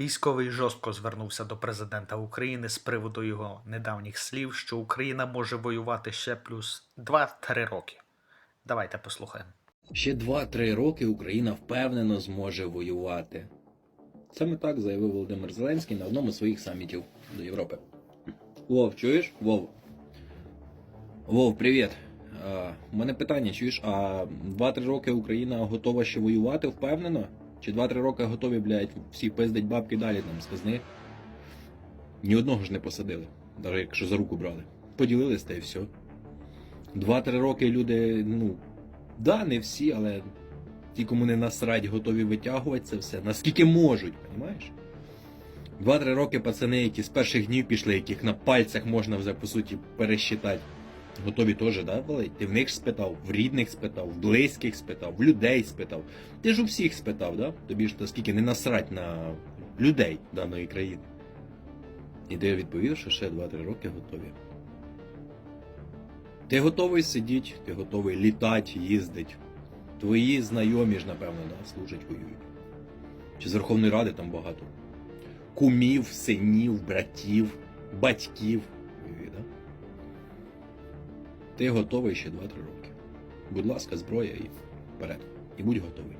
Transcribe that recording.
Військовий жорстко звернувся до президента України з приводу його недавніх слів, що Україна може воювати ще плюс 2-3 роки. Давайте послухаємо. Ще 2-3 роки Україна впевнено зможе воювати. Саме так заявив Володимир Зеленський на одному з своїх самітів до Європи. Вов, чуєш? Вов. Вов, привіт. У мене питання, чуєш, а 2-3 роки Україна готова ще воювати впевнено? Чи 2-3 роки готові, блядь, всі пиздить бабки далі там з казни? Ні одного ж не посадили, навіть якщо за руку брали. Поділились та і все. 2-3 роки люди, ну, Да, не всі, але ті, кому не насрать, готові витягувати це все, наскільки можуть, розумієш? Два-три роки пацани, які з перших днів пішли, яких на пальцях можна вже по суті пересчитати. Готові теж, да, валить? Ти в них спитав, в рідних спитав, в близьких спитав, в людей спитав. Ти ж у всіх спитав, да? Тобі ж наскільки не насрать на людей даної країни. І ти відповів, що ще 2-3 роки готові. Ти готовий сидіти, ти готовий літати, їздити. Твої знайомі ж, напевно, да, служать, воюють. Чи з Верховної Ради там багато. Кумів, синів, братів, батьків. Ти готовий ще 2-3 роки. Будь ласка, зброя і вперед. І будь готовий.